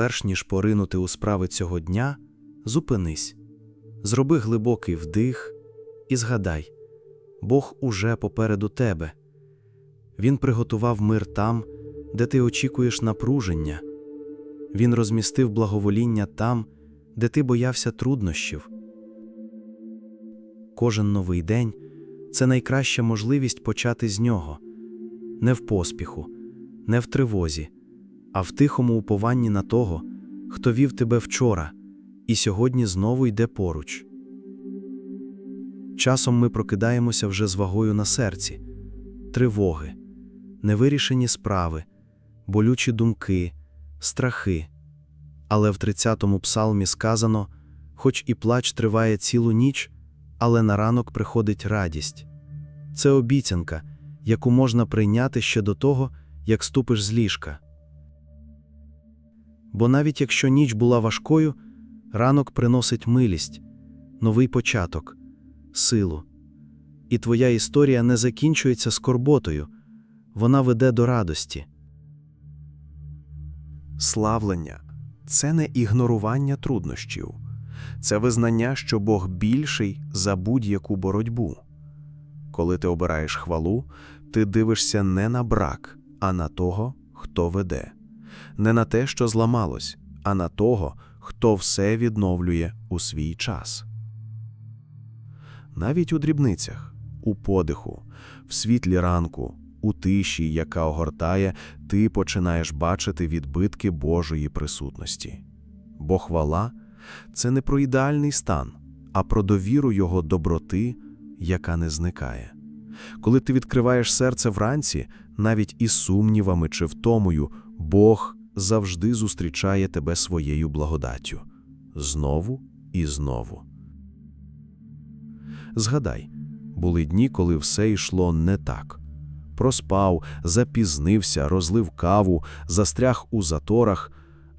перш ніж поринути у справи цього дня, зупинись, зроби глибокий вдих і згадай, Бог уже попереду тебе. Він приготував мир там, де ти очікуєш напруження. Він розмістив благовоління там, де ти боявся труднощів. Кожен новий день це найкраща можливість почати з нього, не в поспіху, не в тривозі, а в тихому упованні на того, хто вів тебе вчора і сьогодні знову йде поруч. Часом ми прокидаємося вже з вагою на серці, тривоги, невирішені справи, болючі думки, страхи. Але в 30-му псалмі сказано: хоч і плач триває цілу ніч, але на ранок приходить радість. Це обіцянка, яку можна прийняти ще до того, як ступиш з ліжка. Бо навіть якщо ніч була важкою, ранок приносить милість, новий початок, силу. І твоя історія не закінчується скорботою, вона веде до радості. Славлення це не ігнорування труднощів, це визнання, що Бог більший за будь-яку боротьбу. Коли ти обираєш хвалу, ти дивишся не на брак, а на того, хто веде, не на те, що зламалось, а на того, хто все відновлює у свій час. Навіть у дрібницях, у подиху, в світлі ранку, у тиші, яка огортає, ти починаєш бачити відбитки Божої присутності. Бо хвала це не про ідеальний стан, а про довіру Його доброти, яка не зникає. Коли ти відкриваєш серце вранці, навіть із сумнівами чи втомою, Бог завжди зустрічає тебе своєю благодаттю. Знову і знову. Згадай, були дні, коли все йшло не так. Проспав, запізнився, розлив каву, застряг у заторах,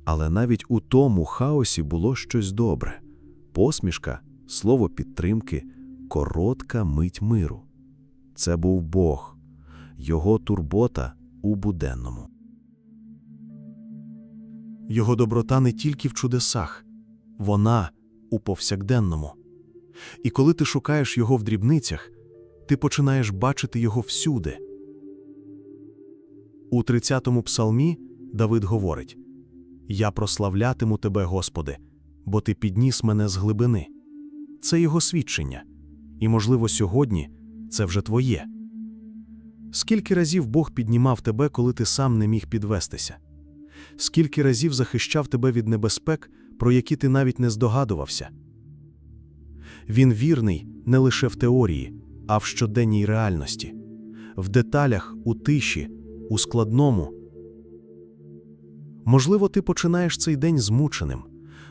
але навіть у тому хаосі було щось добре посмішка, слово підтримки, коротка мить миру. Це був Бог, його турбота у буденному. Його доброта не тільки в чудесах, вона у повсякденному. І коли ти шукаєш його в дрібницях, ти починаєш бачити його всюди. У 30-му псалмі Давид говорить: Я прославлятиму тебе, Господи, бо ти підніс мене з глибини. Це його свідчення, і, можливо, сьогодні це вже твоє. Скільки разів Бог піднімав тебе, коли ти сам не міг підвестися? Скільки разів захищав тебе від небезпек, про які ти навіть не здогадувався? Він вірний не лише в теорії, а в щоденній реальності, в деталях, у тиші, у складному. Можливо, ти починаєш цей день змученим,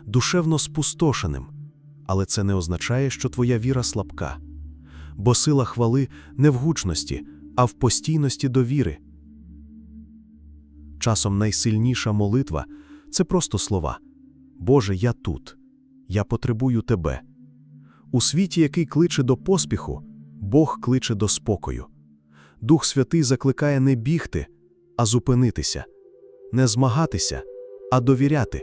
душевно спустошеним, але це не означає, що твоя віра слабка, бо сила хвали не в гучності, а в постійності довіри. Часом найсильніша молитва це просто слова Боже, я тут, я потребую Тебе. У світі, який кличе до поспіху, Бог кличе до спокою. Дух Святий закликає не бігти, а зупинитися, не змагатися, а довіряти.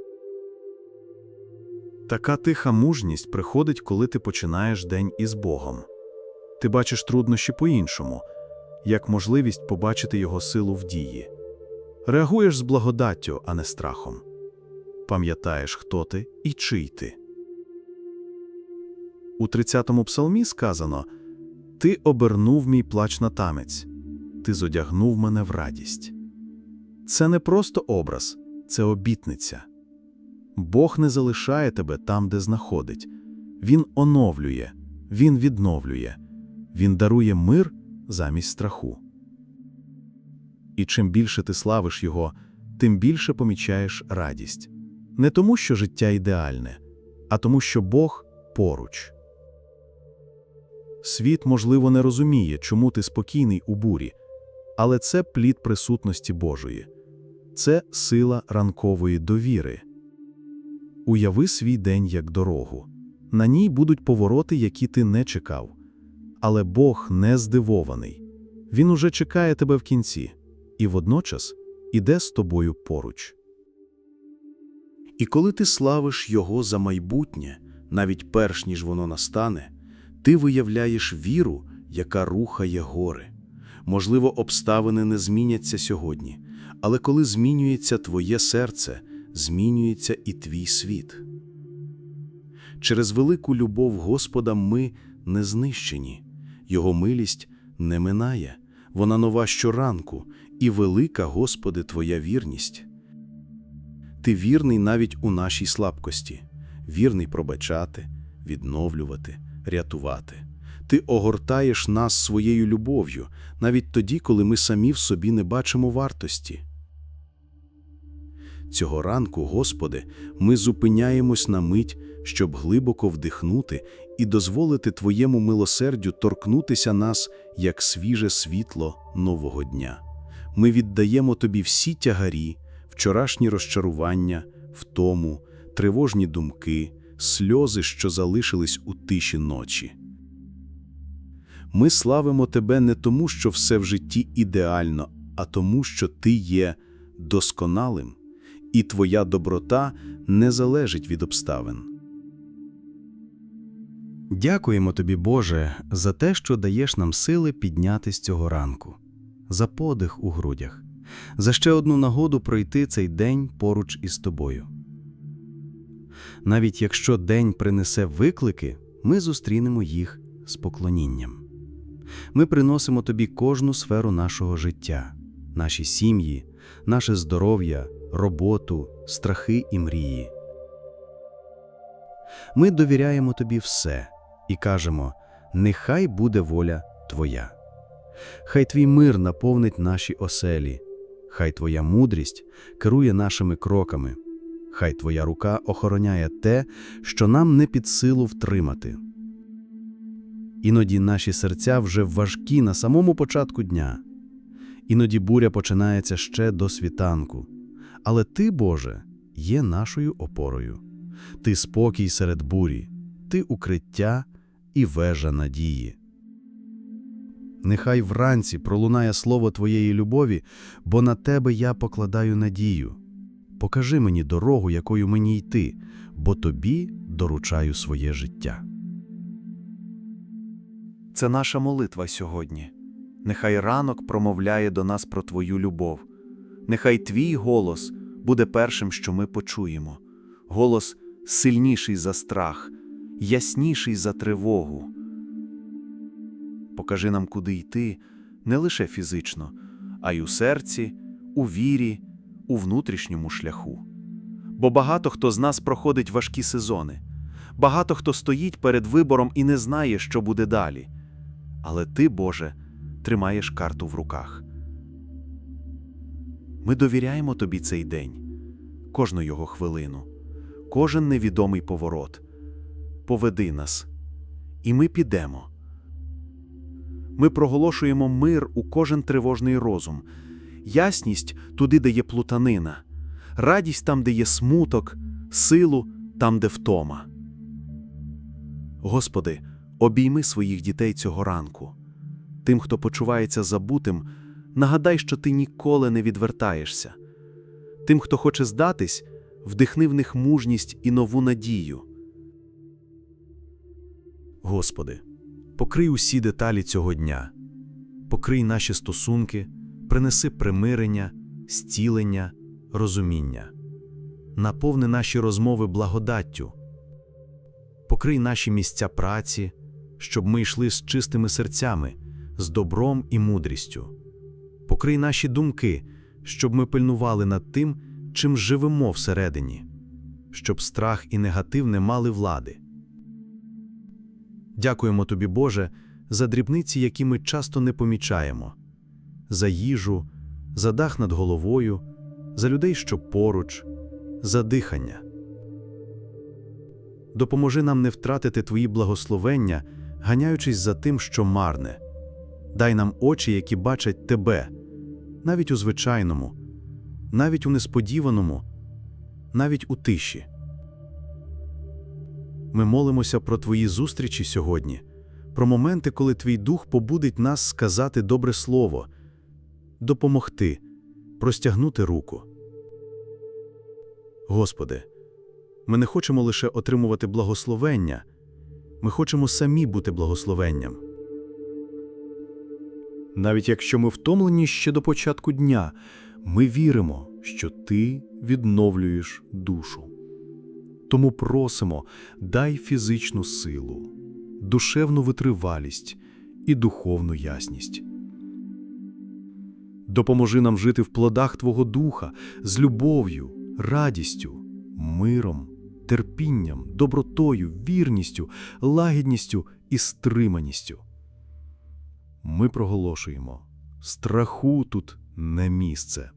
Така тиха мужність приходить, коли ти починаєш день із Богом. Ти бачиш труднощі по-іншому, як можливість побачити Його силу в дії. Реагуєш з благодаттю, а не страхом. Пам'ятаєш, хто ти і чий ти. У 30-му псалмі сказано Ти обернув мій плач на тамець, ти зодягнув мене в радість. Це не просто образ, це обітниця. Бог не залишає тебе там, де знаходить. Він оновлює, Він відновлює, Він дарує мир замість страху. І чим більше ти славиш Його, тим більше помічаєш радість. Не тому, що життя ідеальне, а тому, що Бог поруч. Світ, можливо, не розуміє, чому ти спокійний у бурі, але це плід присутності Божої, це сила ранкової довіри. Уяви свій день як дорогу. На ній будуть повороти, які ти не чекав. Але Бог не здивований. Він уже чекає тебе в кінці і водночас іде з тобою поруч. І коли ти славиш Його за майбутнє, навіть перш ніж воно настане, ти виявляєш віру, яка рухає гори. Можливо, обставини не зміняться сьогодні, але коли змінюється твоє серце, змінюється і твій світ. Через велику любов Господа ми не знищені, Його милість не минає, вона нова щоранку, і велика, Господи, Твоя вірність. Ти вірний навіть у нашій слабкості, вірний пробачати, відновлювати, рятувати. Ти огортаєш нас своєю любов'ю, навіть тоді, коли ми самі в собі не бачимо вартості. Цього ранку, Господи, ми зупиняємось на мить, щоб глибоко вдихнути і дозволити Твоєму милосердю торкнутися нас, як свіже світло нового дня. Ми віддаємо Тобі всі тягарі, вчорашні розчарування, втому, тривожні думки, сльози, що залишились у тиші ночі. Ми славимо Тебе не тому, що все в житті ідеально, а тому, що Ти є досконалим, і Твоя доброта не залежить від обставин. Дякуємо тобі, Боже, за те, що даєш нам сили піднятись цього ранку, за подих у грудях, за ще одну нагоду пройти цей день поруч із тобою. Навіть якщо день принесе виклики, ми зустрінемо їх з поклонінням. Ми приносимо тобі кожну сферу нашого життя, наші сім'ї, наше здоров'я, роботу, страхи і мрії. Ми довіряємо тобі все і кажемо: нехай буде воля Твоя. Хай твій мир наповнить наші оселі, хай Твоя мудрість керує нашими кроками, хай Твоя рука охороняє те, що нам не під силу втримати. Іноді наші серця вже важкі на самому початку дня. Іноді буря починається ще до світанку. Але Ти, Боже, є нашою опорою. Ти спокій серед бурі, ти укриття і вежа надії. Нехай вранці пролунає слово Твоєї любові, бо на Тебе я покладаю надію. Покажи мені дорогу, якою мені йти, бо Тобі доручаю своє життя. Це наша молитва сьогодні. Нехай ранок промовляє до нас про Твою любов. Нехай Твій голос буде першим, що ми почуємо. Голос сильніший за страх, ясніший за тривогу. Покажи нам, куди йти, не лише фізично, а й у серці, у вірі, у внутрішньому шляху. Бо багато хто з нас проходить важкі сезони, багато хто стоїть перед вибором і не знає, що буде далі. Але ти, Боже, тримаєш карту в руках. Ми довіряємо тобі цей день, кожну його хвилину, кожен невідомий поворот. Поведи нас, і ми підемо. Ми проголошуємо мир у кожен тривожний розум, ясність туди, де є плутанина, радість там, де є смуток, силу там, де втома. Господи, обійми своїх дітей цього ранку. Тим, хто почувається забутим, нагадай, що ти ніколи не відвертаєшся. Тим, хто хоче здатись, вдихни в них мужність і нову надію. Господи, покрий усі деталі цього дня, покрий наші стосунки, принеси примирення, зцілення, розуміння, наповни наші розмови благодаттю, покрий наші місця праці, щоб ми йшли з чистими серцями, з добром і мудрістю, покрий наші думки, щоб ми пильнували над тим, чим живемо всередині, щоб страх і негатив не мали влади. Дякуємо тобі, Боже, за дрібниці, які ми часто не помічаємо, за їжу, за дах над головою, за людей, що поруч, за дихання. Допоможи нам не втратити твої благословення, ганяючись за тим, що марне. Дай нам очі, які бачать тебе, навіть у звичайному, навіть у несподіваному, навіть у тиші. Ми молимося про твої зустрічі сьогодні, про моменти, коли твій дух побудить нас сказати добре слово, допомогти, простягнути руку. Господи, Ми не хочемо лише отримувати благословення, ми хочемо самі бути благословенням. Навіть якщо ми втомлені ще до початку дня, ми віримо, що ти відновлюєш душу. Тому просимо, дай фізичну силу, душевну витривалість і духовну ясність. Допоможи нам жити в плодах Твого Духа з любов'ю, радістю, миром, терпінням, добротою, вірністю, лагідністю і стриманістю. Ми проголошуємо страху тут не місце,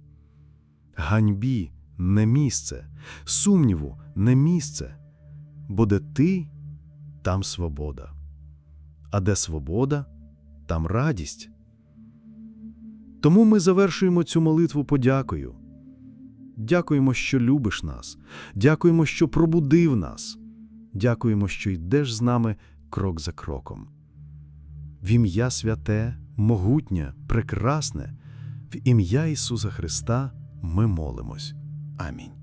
ганьбі не місце, сумніву не місце, бо де ти, там свобода. А де свобода, там радість. Тому ми завершуємо цю молитву подякою. Дякуємо, що любиш нас, дякуємо, що пробудив нас, дякуємо, що йдеш з нами крок за кроком. В ім'я святе, могутнє, прекрасне, в ім'я Ісуса Христа ми молимось. Амінь.